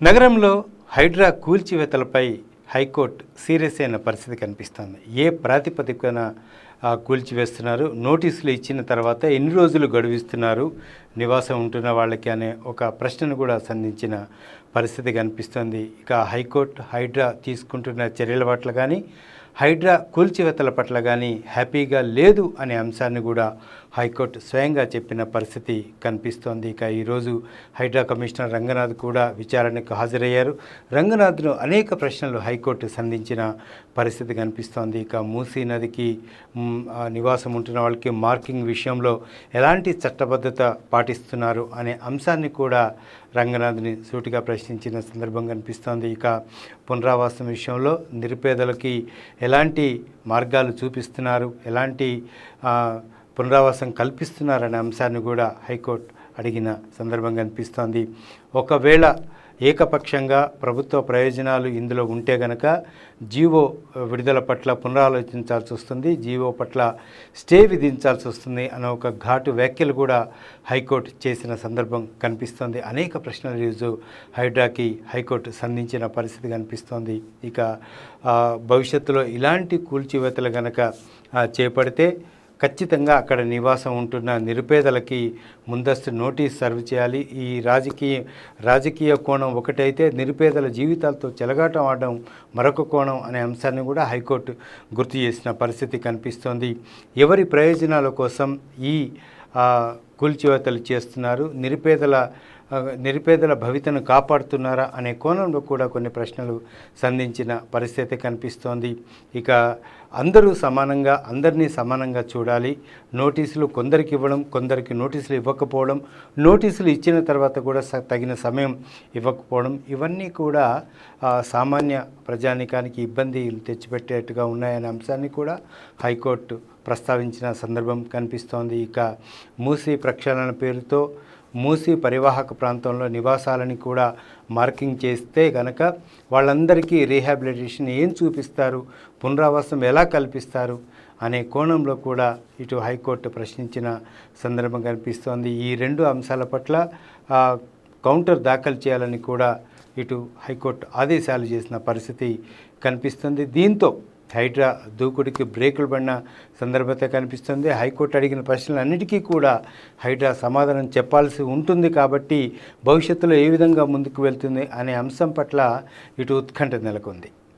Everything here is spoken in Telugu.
నగరంలో హైడ్రా కూల్చివేతలపై హైకోర్టు సీరియస్ అయిన పరిస్థితి కనిపిస్తోంది. ఏ ప్రాతిపదికన ఆ, కూల్చివేస్తున్నారు? నోటీసులు ఇచ్చిన తర్వాత ఎన్ని రోజులు గడువిస్తున్నారు? నివాసం ఉంటున్న వాళ్ళకి అనే ఒక ప్రశ్నను కూడా సంధించిన పరిస్థితి కనిపిస్తోంది. ఇక హైకోర్టు హైడ్రా తీసుకుంటున్న చర్యల పట్ల కానీ హైడ్రా కూల్చివేతల పట్ల కానీ హ్యాపీగా లేదు అనే అంశాన్ని కూడా హైకోర్టు స్వయంగా చెప్పిన పరిస్థితి కనిపిస్తోంది. ఇక ఈరోజు హైడ్రా కమిషనర్ రంగనాథ్ కూడా విచారణకు హాజరయ్యారు. రంగనాథ్ను అనేక ప్రశ్నలు హైకోర్టు సంధించిన పరిస్థితి కనిపిస్తోంది. ఇక మూసీ నదికి నివాసం ఉంటున్న వాళ్ళకి మార్కింగ్ విషయంలో ఎలాంటి చట్టబద్ధత పాటిస్తున్నారు అనే అంశాన్ని కూడా రంగనాథ్ని సూటిగా ప్రశ్నించిన సందర్భం కనిపిస్తోంది. ఇక పునరావాసం విషయంలో నిరుపేదలకి ఎలాంటి మార్గాలు చూపిస్తున్నారు? ఎలాంటి పునరావాసం కల్పిస్తున్నారనే అంశాన్ని కూడా హైకోర్టు అడిగిన సందర్భం కనిపిస్తోంది ఒకవేళ ఏకపక్షంగా ప్రభుత్వ ప్రయోజనాలు ఇందులో ఉంటే గనక జీవో విడుదల పట్ల పునరాలోచించాల్సి వస్తుంది జీవో పట్ల స్టే విధించాల్సి వస్తుంది అనే ఒక ఘాటు వ్యాఖ్యలు కూడా హైకోర్టు చేసిన సందర్భం కనిపిస్తోంది. అనేక ప్రశ్నలు ఈరోజు హైడ్రాకి హైకోర్టు సంధించిన పరిస్థితి కనిపిస్తోంది. ఇక భవిష్యత్తులో ఇలాంటి కూల్చివేతలు గనక చేపడితే ఖచ్చితంగా అక్కడ నివాసం ఉంటున్న నిరుపేదలకి ముందస్తు నోటీస్ సర్వ్ చేయాలి. ఈ రాజకీయ రాజకీయ కోణం ఒకటైతే నిరుపేదల జీవితాలతో చెలగాటం ఆడడం మరొక కోణం అనే అంశాన్ని కూడా హైకోర్టు గుర్తు చేసిన పరిస్థితి కనిపిస్తోంది. ఎవరి ప్రయోజనాల కోసం ఈ కూల్చివేతలు చేస్తున్నారు? నిరుపేదల నిరుపేదల భవితను కాపాడుతున్నారా అనే కోణంలో కూడా కొన్ని ప్రశ్నలు సంధించిన పరిస్థితి కనిపిస్తోంది. ఇక అందరూ సమానంగా అందరినీ సమానంగా చూడాలి. నోటీసులు కొందరికి ఇవ్వడం కొందరికి నోటీసులు ఇవ్వకపోవడం నోటీసులు ఇచ్చిన తర్వాత కూడా స- తగిన సమయం ఇవ్వకపోవడం ఇవన్నీ కూడా సామాన్య ప్రజానికానికి ఇబ్బంది తెచ్చిపెట్టేట్టుగా ఉన్నాయనే అంశాన్ని కూడా హైకోర్టు ప్రస్తావించిన సందర్భం కనిపిస్తోంది. ఇక మూసీ ప్రక్షాళన పేరుతో మూసి పరివాహక ప్రాంతంలో నివాసాలని కూడా మార్కింగ్ చేస్తే కనుక వాళ్ళందరికీ రీహాబిలిటేషన్ ఏం చూపిస్తారు? పునరావాసం ఎలా కల్పిస్తారు? అనే కోణంలో కూడా ఇటు హైకోర్టు ప్రశ్నించిన సందర్భం కనిపిస్తోంది. ఈ రెండు అంశాల పట్ల కౌంటర్ దాఖలు చేయాలని కూడా ఇటు హైకోర్టు ఆదేశాలు చేసిన పరిస్థితి కనిపిస్తుంది. దీంతో హైడ్రా దూకుడికి బ్రేకులు పడిన సందర్భత కనిపిస్తుంది. హైకోర్టు అడిగిన ప్రశ్నలన్నిటికీ కూడా హైడ్రా సమాధానం చెప్పాల్సి ఉంటుంది కాబట్టి భవిష్యత్తులో ఏ విధంగా ముందుకు వెళ్తుంది అనే అంశం పట్ల ఇటు ఉత్కంఠ నెలకొంది.